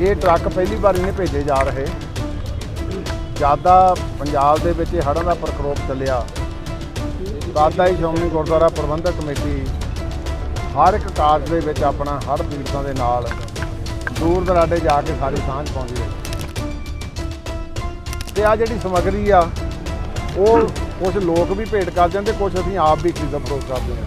ਇਹ ਟਰੱਕ ਪਹਿਲੀ ਵਾਰੀ ਨਹੀਂ ਭੇਜੇ ਜਾ ਰਹੇ। ਜ਼ਿਆਦਾ ਪੰਜਾਬ ਦੇ ਵਿੱਚ ਇਹ ਹੜ੍ਹਾਂ ਦਾ ਪ੍ਰਕੋਪ ਚੱਲਿਆ। ਦਾਦਾ ਹੀ ਸ਼੍ਰੋਮਣੀ ਗੁਰਦੁਆਰਾ ਪ੍ਰਬੰਧਕ ਕਮੇਟੀ ਹਰ ਇੱਕ ਕਾਰਜ ਦੇ ਵਿੱਚ ਆਪਣਾ ਹਰ ਪੀੜਤਾਂ ਦੇ ਨਾਲ ਦੂਰ ਦਰਾਡੇ ਜਾ ਕੇ ਸਾਰੀ ਸਾਂਝ ਪਾਉਂਦੀ ਹੈ ਤੇ ਆ ਜਿਹੜੀ ਸਮੱਗਰੀ ਆ, ਉਹ ਕੁਝ ਲੋਕ ਵੀ ਭੇਟ ਕਰ ਜਾਂਦੇ ਕੁਝ ਅਸੀਂ ਆਪ ਵੀ ਖਰੀਦੋ ਫਰੋਖ ਕਰਦੇ ਹਾਂ।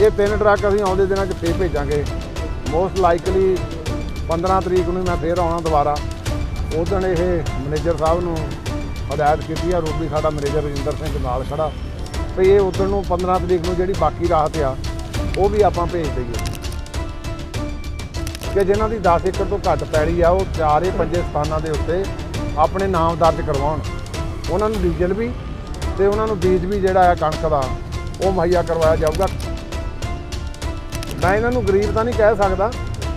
ਇਹ ਤਿੰਨ ਟਰੱਕ ਅਸੀਂ ਆਉਂਦੇ ਦਿਨਾਂ 'ਚ ਫੇਰ ਭੇਜਾਂਗੇ। ਮੋਸਟ ਲਾਈਕਲੀ 15 ਤਰੀਕ ਨੂੰ ਮੈਂ ਫੇਰ ਆਉਣਾ ਦੁਬਾਰਾ। ਉਦੋਂ ਇਹ ਮੈਨੇਜਰ ਸਾਹਿਬ ਨੂੰ ਹਦਾਇਤ ਕੀਤੀ ਆ, ਰੂਬੀ ਸਾਡਾ ਮੈਨੇਜਰ ਰਜਿੰਦਰ ਸਿੰਘ ਨਾਲ ਖੜਾ। ਵੀ ਇਹ ਉਦੋਂ ਨੂੰ 15 ਤਰੀਕ ਨੂੰ ਜਿਹੜੀ ਬਾਕੀ ਰਾਹਤ ਆ, ਉਹ ਵੀ ਆਪਾਂ ਭੇਜ ਦਈਏ। ਕਿ ਜਿਨ੍ਹਾਂ ਦੀ 10 ਏਕੜ ਤੋਂ ਘੱਟ ਪੈੜੀ ਆ, ਉਹ ਚਾਰੇ ਪੰਜੇ ਸਥਾਨਾਂ ਦੇ ਉੱਤੇ ਆਪਣੇ ਨਾਮ ਦਰਜ ਕਰਵਾਉਣ। ਉਹਨਾਂ ਨੂੰ ਡੀਜ਼ਲ ਵੀ ਤੇ ਉਹਨਾਂ ਨੂੰ ਬੀਜ ਵੀ ਜਿਹੜਾ ਆ, ਕਣਕ ਦਾ, ਉਹ ਮੁਹੱਈਆ ਕਰਵਾਇਆ ਜਾਊਗਾ। ਮੈਂ ਇਹਨਾਂ ਨੂੰ ਗਰੀਬ ਤਾਂ ਨਹੀਂ ਕਹਿ ਸਕਦਾ।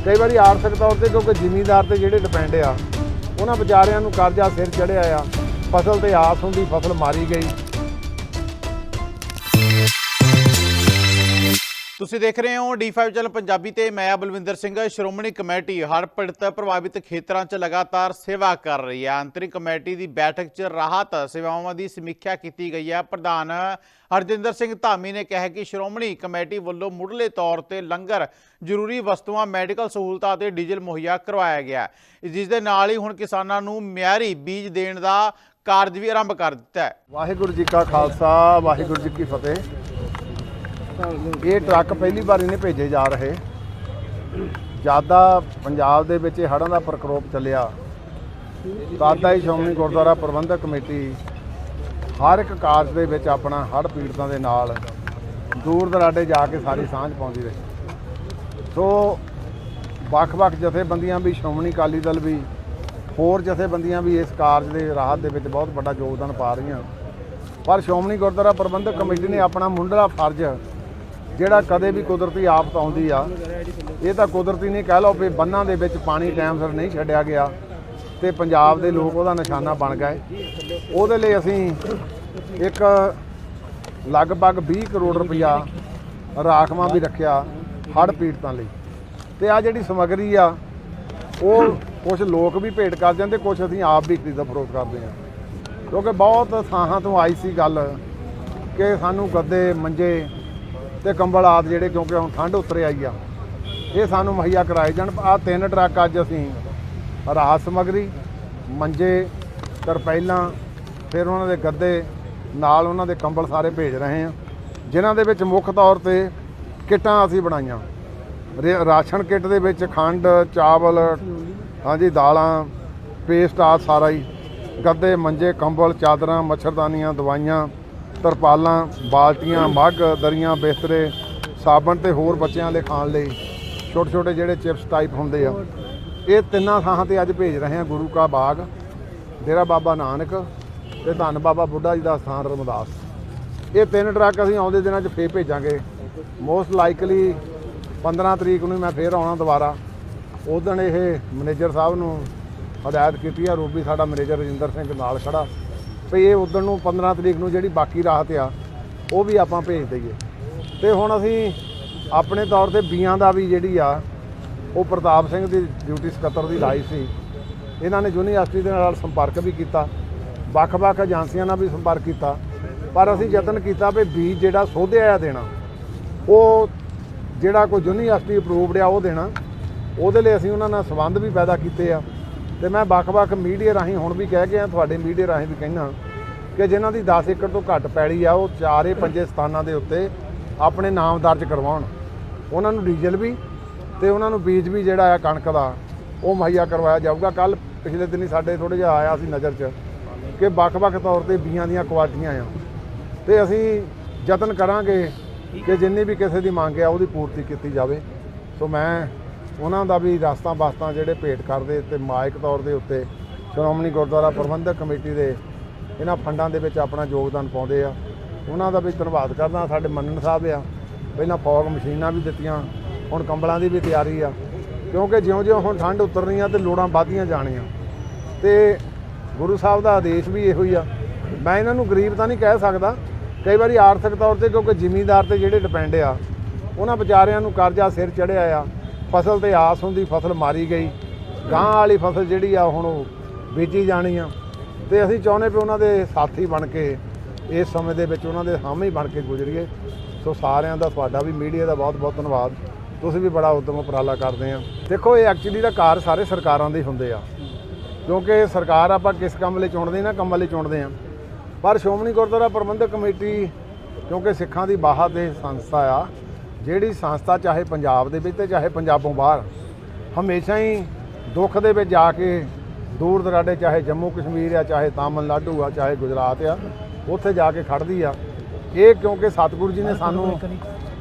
ਕਈ ਵਾਰੀ ਆਰਥਿਕ ਤੌਰ ਤੇ ਕਿਉਂਕਿ ਜ਼ਿਮੀਂਦਾਰ ਤੇ ਜਿਹੜੇ ਡਿਪੈਂਡ ਆ, ਉਹਨਾਂ ਵਿਚਾਰਿਆਂ ਨੂੰ ਕਰਜ਼ਾ ਸਿਰ ਚੜਿਆ ਆ, ਫਸਲ ਤੇ ਆਸ ਹੁੰਦੀ, ਫਸਲ ਮਾਰੀ ਗਈ। ਤੁਸੀਂ ਦੇਖ ਰਹੇ ਹੋ D5 ਚੈਨਲ ਪੰਜਾਬੀ ਤੇ ਮੈਂ ਬਲਵਿੰਦਰ ਸਿੰਘ। ਸ਼੍ਰੋਮਣੀ ਕਮੇਟੀ ਹੜ੍ਹ ਪੀੜਤ ਪ੍ਰਭਾਵਿਤ ਖੇਤਰਾਂ 'ਚ ਲਗਾਤਾਰ ਸੇਵਾ ਕਰ ਰਹੀ ਹੈ। ਅੰਤਰਿਮ ਕਮੇਟੀ ਦੀ ਬੈਠਕ 'ਚ ਰਾਹਤ ਸੇਵਾਵਾਂ ਦੀ ਸਮੀਖਿਆ ਕੀਤੀ ਗਈ ਹੈ। ਪ੍ਰਧਾਨ ਹਰਜਿੰਦਰ ਸਿੰਘ ਧਾਮੀ ਨੇ ਕਿਹਾ ਕਿ ਸ਼੍ਰੋਮਣੀ ਕਮੇਟੀ ਵੱਲੋਂ ਮੁੱਢਲੇ ਤੌਰ ਤੇ ਲੰਗਰ, ਜ਼ਰੂਰੀ ਵਸਤੂਆਂ, ਮੈਡੀਕਲ ਸਹੂਲਤਾਂ ਅਤੇ ਡੀਜ਼ਲ ਮੁਹੱਈਆ ਕਰਵਾਇਆ ਗਿਆ ਜਿਸ ਦੇ ਨਾਲ ਹੀ ਹੁਣ ਕਿਸਾਨਾਂ ਨੂੰ ਮਿਆਰੀ ਬੀਜ ਦੇਣ ਦਾ ਕਾਰਜ ਵੀ ਆਰੰਭ ਕਰ ਦਿੱਤਾ ਹੈ। ਵਾਹਿਗੁਰੂ ਜੀ ਕਾ ਖਾਲਸਾ, ਵਾਹਿਗੁਰੂ ਜੀ ਕੀ ਫਤਿਹ। ਇਹ ਟਰੱਕ ਪਹਿਲੀ ਵਾਰੀ ਨਹੀਂ ਭੇਜੇ ਜਾ ਰਹੇ। ਜ਼ਿਆਦਾ ਪੰਜਾਬ ਦੇ ਵਿੱਚ ਇਹ ਹੜ੍ਹਾਂ ਦਾ ਪ੍ਰਕੋਪ ਚੱਲਿਆ। ਦਾਦਾ ਹੀ ਸ਼੍ਰੋਮਣੀ ਗੁਰਦੁਆਰਾ ਪ੍ਰਬੰਧਕ ਕਮੇਟੀ ਹਰ ਇੱਕ ਕਾਰਜ ਦੇ ਵਿੱਚ ਆਪਣਾ ਹੜ੍ਹ ਪੀੜਤਾਂ ਦੇ ਨਾਲ ਦੂਰ ਦਰਾਡੇ ਜਾ ਕੇ ਸਾਰੀ ਸਾਂਝ ਪਾਉਂਦੀ ਰਹੀ। ਸੋ ਵੱਖ-ਵੱਖ ਜਥੇਬੰਦੀਆਂ ਵੀ, ਸ਼੍ਰੋਮਣੀ ਅਕਾਲੀ ਦਲ ਵੀ, ਹੋਰ ਜਥੇਬੰਦੀਆਂ ਵੀ ਇਸ ਕਾਰਜ ਦੇ ਰਾਹਤ ਦੇ ਵਿੱਚ ਬਹੁਤ ਵੱਡਾ ਯੋਗਦਾਨ ਪਾ ਰਹੀਆਂ। ਪਰ ਸ਼੍ਰੋਮਣੀ ਗੁਰਦੁਆਰਾ ਪ੍ਰਬੰਧਕ ਕਮੇਟੀ ਨੇ ਆਪਣਾ ਮੁੰਡਲਾ ਫਰਜ਼ ਜਿਹੜਾ ਕਦੇ ਵੀ ਕੁਦਰਤੀ ਆਫਤ ਆਉਂਦੀ ਆ, ਇਹ ਤਾਂ ਕੁਦਰਤੀ ਨਹੀਂ, ਕਹਿ ਲਓ ਵੀ ਬੰਨਾਂ ਦੇ ਵਿੱਚ ਪਾਣੀ ਟਾਈਮ ਸਿਰ ਨਹੀਂ ਛੱਡਿਆ ਗਿਆ ਤੇ ਪੰਜਾਬ ਦੇ ਲੋਕ ਉਹਦਾ ਨਿਸ਼ਾਨਾ ਬਣ ਗਏ। ਉਹਦੇ ਲਈ ਅਸੀਂ ਇੱਕ ਲਗਭਗ 20 ਕਰੋੜ ਰੁਪਇਆ ਰਾਖਵਾਂ ਵੀ ਰੱਖਿਆ ਹੜ੍ਹ ਪੀੜਤਾਂ ਲਈ। ਤੇ ਆ ਜਿਹੜੀ ਸਮੱਗਰੀ ਆ, ਉਹ ਕੁਝ ਲੋਕ ਵੀ ਭੇਟ ਕਰ ਜਾਂਦੇ ਕੁਝ ਅਸੀਂ ਆਪ ਵੀ ਖਰੀਦ ਫਰੋਖ ਕਰਦੇ ਹਾਂ। ਕਿਉਂਕਿ ਬਹੁਤ ਸਾਹਾਂ ਤੋਂ ਆਈ ਸੀ ਗੱਲ ਕਿ ਸਾਨੂੰ ਗੱਦੇ ਮੰਜੇ ਤੇ ਕੰਬਲ ਆਦ ਜਿਹੜੇ ਕਿਉਂਕਿ ਹੁਣ ਠੰਡ ਉਤਰੇ ਆਈ ਆ। ਇਹ ਸਾਨੂੰ ਮੁਹੱਈਆ ਕਰਾਏ ਜਾਣ। ਆ ਤਿੰਨ ਟਰੱਕ ਅੱਜ ਅਸੀਂ ਰਾਹਤ ਸਮੱਗਰੀ, ਮੰਜੇ ਤਰਪੈਲਾਂ ਫਿਰ ਉਹਨਾਂ ਦੇ ਗੱਦੇ, ਨਾਲ ਉਹਨਾਂ ਦੇ ਕੰਬਲ ਸਾਰੇ ਭੇਜ ਰਹੇ ਹਾਂ। ਜਿਨ੍ਹਾਂ ਦੇ ਵਿੱਚ ਮੁੱਖ ਤੌਰ ਤੇ ਕਿੱਟਾਂ ਅਸੀਂ ਬਣਾਈਆਂ। ਰੇ- ਰਾਸ਼ਨ ਕਿੱਟ ਦੇ ਵਿੱਚ ਖੰਡ, ਚਾਵਲ, ਹਾਂਜੀ, ਦਾਲਾਂ, ਪੇਸਟ ਆ ਸਾਰਾ ਹੀ। ਗੱਦੇ, ਮੰਜੇ, ਕੰਬਲ, ਚਾਦਰਾਂ, ਮੱਛਰਦਾਨੀਆਂ, ਦਵਾਈਆਂ ਤਰਪਾਲਾਂ ਬਾਲਟੀਆਂ, ਮੱਗ, ਦਰੀਆਂ, ਬਿਸਤਰੇ, ਸਾਬਣ ਤੇ ਹੋਰ ਬੱਚਿਆਂ ਦੇ ਖਾਣ ਲਈ ਛੋਟੇ ਛੋਟੇ ਜਿਹੜੇ ਚਿਪਸ ਟਾਈਪ ਹੁੰਦੇ ਆ। ਇਹ ਤਿੰਨਾਂ ਥਾਂ ਤੇ ਅੱਜ ਭੇਜ ਰਹੇ ਹਾਂ ਗੁਰੂ ਕਾ ਬਾਗ। ਡੇਰਾ ਬਾਬਾ ਨਾਨਕ ਤੇ ਧੰਨ ਬਾਬਾ ਬੁੱਢਾ ਜੀ ਦਾ ਸਥਾਨ ਰਮਦਾਸ। ਇਹ ਤਿੰਨ ਟਰੱਕ ਅਸੀਂ ਆਉਂਦੇ ਦਿਨਾਂ 'ਚ ਫੇਰ ਭੇਜਾਂਗੇ। ਮੋਸਟ ਲਾਈਕਲੀ 15 ਤਰੀਕ ਨੂੰ ਮੈਂ ਫੇਰ ਆਉਣਾ ਦੁਬਾਰਾ। ਉਦੋਂ ਇਹ ਮੈਨੇਜਰ ਸਾਹਿਬ ਨੂੰ ਹਦਾਇਤ ਕੀਤੀ ਆ, ਰੂਬੀ, ਸਾਡਾ ਮੈਨੇਜਰ ਰਜਿੰਦਰ ਸਿੰਘ ਨਾਲ ਖੜਾ। ਵੀ ਇਹ ਉਦੋਂ ਨੂੰ 15 ਤਰੀਕ ਨੂੰ ਜਿਹੜੀ ਬਾਕੀ ਰਾਹਤ ਆ, ਉਹ ਵੀ ਆਪਾਂ ਭੇਜ ਦਈਏ। ਤੇ ਹੁਣ ਅਸੀਂ ਆਪਣੇ ਤੌਰ ਤੇ ਬੀਆਂ ਦਾ ਵੀ ਜਿਹੜੀ ਆ, ਉਹ ਪ੍ਰਤਾਪ ਸਿੰਘ ਦੀ ਡਿਊਟੀ ਸਕੱਤਰ ਦੀ ਲਾਈ ਸੀ। ਇਹਨਾਂ ਨੇ ਯੂਨੀਵਰਸਿਟੀ ਦੇ ਨਾਲ ਸੰਪਰਕ ਵੀ ਕੀਤਾ। ਵੱਖ-ਵੱਖ ਏਜੰਸੀਆਂ ਨਾਲ ਵੀ ਸੰਪਰਕ ਕੀਤਾ। ਪਰ ਅਸੀਂ ਯਤਨ ਕੀਤਾ ਵੀ ਬੀਜ ਜਿਹੜਾ ਸੋਧਿਆ ਆ ਦੇਣਾ, ਉਹ ਜਿਹੜਾ ਕੋਈ ਯੂਨੀਵਰਸਿਟੀ ਅਪਰੂਵਡ ਆ, ਉਹ ਦੇਣਾ। ਉਹਦੇ ਲਈ ਅਸੀਂ ਉਹਨਾਂ ਨਾਲ ਸੰਬੰਧ ਵੀ ਪੈਦਾ ਕੀਤੇ ਆ। ਤੇ ਮੈਂ ਵੱਖ-ਵੱਖ ਮੀਡੀਆ ਰਾਹੀਂ ਹੁਣ ਵੀ ਕਹਿ ਗਿਆ ਤੁਹਾਡੇ ਮੀਡੀਆ ਰਾਹੀਂ ਵੀ ਕਹਿਣਾ ਕਿ ਜਿਨ੍ਹਾਂ ਦੀ 10 ਏਕੜ ਤੋਂ ਘੱਟ ਪੈੜੀ ਆ, ਉਹ ਚਾਰੇ ਪੰਜੇ ਸਥਾਨਾਂ ਦੇ ਉੱਤੇ ਆਪਣੇ ਨਾਮ ਦਰਜ ਕਰਵਾਉਣ। ਉਹਨਾਂ ਨੂੰ ਡੀਜ਼ਲ ਵੀ ਤੇ ਉਹਨਾਂ ਨੂੰ ਬੀਜ ਵੀ ਜਿਹੜਾ ਆ ਕਣਕ ਦਾ, ਉਹ ਮੁਹੱਈਆ ਕਰਵਾਇਆ ਜਾਊਗਾ। ਕੱਲ ਪਿਛਲੇ ਦਿਨੀ ਸਾਡੇ ਥੋੜਾ ਜਿਹਾ ਆਇਆ ਸੀ ਨਜ਼ਰ 'ਚ ਕਿ ਵੱਖ-ਵੱਖ ਤੌਰ ਤੇ ਬੀਆਂ ਦੀਆਂ ਕੁਆਲਿਟੀਆਂ ਆ। ਤੇ ਅਸੀਂ ਯਤਨ ਕਰਾਂਗੇ ਕਿ ਜਿੰਨੀ ਵੀ ਕਿਸੇ ਦੀ ਮੰਗ ਆ, ਉਹਦੀ ਪੂਰਤੀ ਕੀਤੀ ਜਾਵੇ। ਸੋ ਮੈਂ ਉਹਨਾਂ ਦਾ ਵੀ ਰਸਤਾ ਬਸਤਾ ਜਿਹੜੇ ਭੇਟ ਕਰਦੇ ਤੇ ਮਾਇਕ ਤੌਰ ਦੇ ਉੱਤੇ ਸ਼੍ਰੋਮਣੀ ਗੁਰਦੁਆਰਾ ਪ੍ਰਬੰਧਕ ਕਮੇਟੀ ਦੇ ਇਹਨਾਂ ਫੰਡਾਂ ਦੇ ਵਿੱਚ ਆਪਣਾ ਯੋਗਦਾਨ ਪਾਉਂਦੇ ਆ। ਉਹਨਾਂ ਦਾ ਵੀ ਧੰਨਵਾਦ ਕਰਦਾ, ਸਾਡੇ ਮੰਨਣ ਸਾਹਿਬ ਆ। ਪਹਿਲਾਂ ਫੌਗ ਮਸ਼ੀਨਾਂ ਵੀ ਦਿੱਤੀਆਂ, ਹੁਣ ਕੰਬਲਾਂ ਦੀ ਵੀ ਤਿਆਰੀ ਆ। ਕਿਉਂਕਿ ਜਿਉਂ-ਜਿਉਂ ਹੁਣ ਠੰਡ ਉਤਰਨੀ ਆ ਤੇ ਲੋੜਾਂ ਵੱਧਦੀਆਂ ਜਾਣੀਆਂ। ਤੇ ਗੁਰੂ ਸਾਹਿਬ ਦਾ ਆਦੇਸ਼ ਵੀ ਇਹੋ ਹੀ ਆ। ਮੈਂ ਇਹਨਾਂ ਨੂੰ ਗਰੀਬ ਤਾਂ ਨਹੀਂ ਕਹਿ ਸਕਦਾ। ਕਈ ਵਾਰੀ ਆਰਥਿਕ ਤੌਰ ਤੇ ਕਿਉਂਕਿ ਜ਼ਿਮੀਂਦਾਰ ਤੇ ਜਿਹੜੇ ਡਿਪੈਂਡ ਆ, ਉਹਨਾਂ ਵਿਚਾਰਿਆਂ ਨੂੰ ਕਰਜ਼ਾ ਸਿਰ ਚੜਿਆ ਆ। ਫਸਲ ਤੇ ਆਸ ਹੁੰਦੀ, ਫਸਲ ਮਾਰੀ ਗਈ। ਗਾਂ ਵਾਲੀ ਫਸਲ ਜਿਹੜੀ ਆ, ਹੁਣ ਉਹ ਬੀਜੀ ਜਾਣੀ ਆ। ਤੇ ਅਸੀਂ ਚਾਹੁੰਦੇ ਵੀ ਉਹਨਾਂ ਦੇ ਸਾਥੀ ਬਣ ਕੇ ਇਸ ਸਮੇਂ ਦੇ ਵਿੱਚ ਉਹਨਾਂ ਦੇ ਹਾਮੀ ਬਣ ਕੇ ਗੁਜ਼ਰੀਏ। ਸੋ ਸਾਰਿਆਂ ਦਾ, ਤੁਹਾਡਾ ਵੀ, ਮੀਡੀਆ ਦਾ ਬਹੁਤ ਬਹੁਤ ਧੰਨਵਾਦ। ਤੁਸੀਂ ਵੀ ਬੜਾ ਉਦਮ ਉਪਰਾਲਾ ਕਰਦੇ ਆ। ਦੇਖੋ, ਇਹ ਐਕਚੁਅਲੀ ਦਾ ਕਾਰ ਸਾਰੇ ਸਰਕਾਰਾਂ ਦੇ ਹੁੰਦੇ ਆ। ਕਿਉਂਕਿ ਸਰਕਾਰ ਆਪਾਂ ਕਿਸ ਕੰਮ ਲਈ ਚੁਣਦੇ ਨਾ ਕੰਮਾਂ ਲਈ ਚੁਣਦੇ ਆ। ਪਰ ਸ਼੍ਰੋਮਣੀ ਗੁਰਦੁਆਰਾ ਪ੍ਰਬੰਧਕ ਕਮੇਟੀ, ਕਿਉਂਕਿ ਸਿੱਖਾਂ ਦੀ ਬਾਹਰ ਦੇ ਸੰਸਥਾ ਆ ਜਿਹੜੀ ਸੰਸਥਾ ਚਾਹੇ ਪੰਜਾਬ ਦੇ ਵਿੱਚ ਤੇ ਚਾਹੇ ਪੰਜਾਬੋਂ ਬਾਹਰ ਹਮੇਸ਼ਾ ਹੀ ਦੁੱਖ ਦੇ ਵਿੱਚ ਜਾ ਕੇ ਦੂਰ ਦਰਾਡੇ ਚਾਹੇ ਜੰਮੂ ਕਸ਼ਮੀਰ ਆ ਚਾਹੇ ਤਾਮਿਲਨਾਡੂ ਆ ਚਾਹੇ ਗੁਜਰਾਤ ਆ ਉੱਥੇ ਜਾ ਕੇ ਖੜਦੀ ਆ। ਇਹ ਕਿਉਂਕਿ ਸਤਿਗੁਰੂ ਜੀ ਨੇ ਸਾਨੂੰ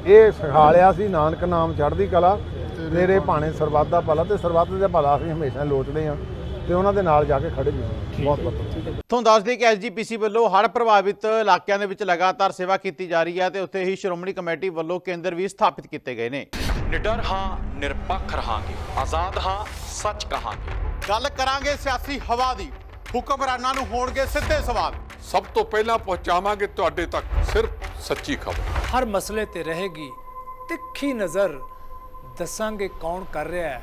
ਇਹ ਸਿਖਾਲਿਆ ਸੀ ਨਾਨਕ ਨਾਮ ਚੜ੍ਹਦੀ ਕਲਾ ਤੇਰੇ ਭਾਣੇ ਸਰਬੱਤ ਦਾ ਭਲਾ ਤੇ ਸਰਬੱਤ ਦਾ ਭਲਾ ਅਸੀਂ ਹਮੇਸ਼ਾ ਲੋਚਦੇ ਆ ਤੇ ਉਹਨਾਂ ਦੇ ਨਾਲ ਜਾ ਕੇ ਖੜੇ ਵੀ ਹਾਂ। ਬਹੁਤ ਬਹੁਤ। ਤੁਹਾਨੂੰ ਦੱਸ ਦਈਏ ਕਿ ਐਸਜੀਪੀਸੀ ਵੱਲੋਂ ਹੜ੍ਹ ਪ੍ਰਭਾਵਿਤ ਇਲਾਕਿਆਂ ਦੇ ਵਿੱਚ ਲਗਾਤਾਰ ਸੇਵਾ ਕੀਤੀ ਜਾ ਰਹੀ ਹੈ ਤੇ ਉੱਥੇ ਹੀ ਸ਼੍ਰੋਮਣੀ ਕਮੇਟੀ ਵੱਲੋਂ ਕੇਂਦਰ ਵੀ ਸਥਾਪਿਤ ਕੀਤੇ ਗਏ ਨੇ। ਨਿਡਰ ਹਾਂ ਨਿਰਪੱਖ ਰਹਾਂਗੇ। ਆਜ਼ਾਦ ਹਾਂ ਸੱਚ ਕਹਾਂਗੇ। ਗੱਲ ਕਰਾਂਗੇ ਸਿਆਸੀ ਹਵਾ ਦੀ। ਹੁਕਮਰਾਨਾਂ ਨੂੰ ਹੋਣਗੇ ਸਿੱਧੇ ਸਵਾਲ। ਸਭ ਤੋਂ ਪਹਿਲਾਂ ਪਹੁੰਚਾਵਾਂਗੇ ਤੁਹਾਡੇ ਤੱਕ ਸਿਰਫ ਸੱਚੀ ਖਬਰ। ਹਰ ਮਸਲੇ ਤੇ ਰਹੇਗੀ ਤਿੱਖੀ ਨਜ਼ਰ। ਦੱਸਾਂਗੇ ਕੌਣ ਕਰ ਰਿਹਾ ਹੈ।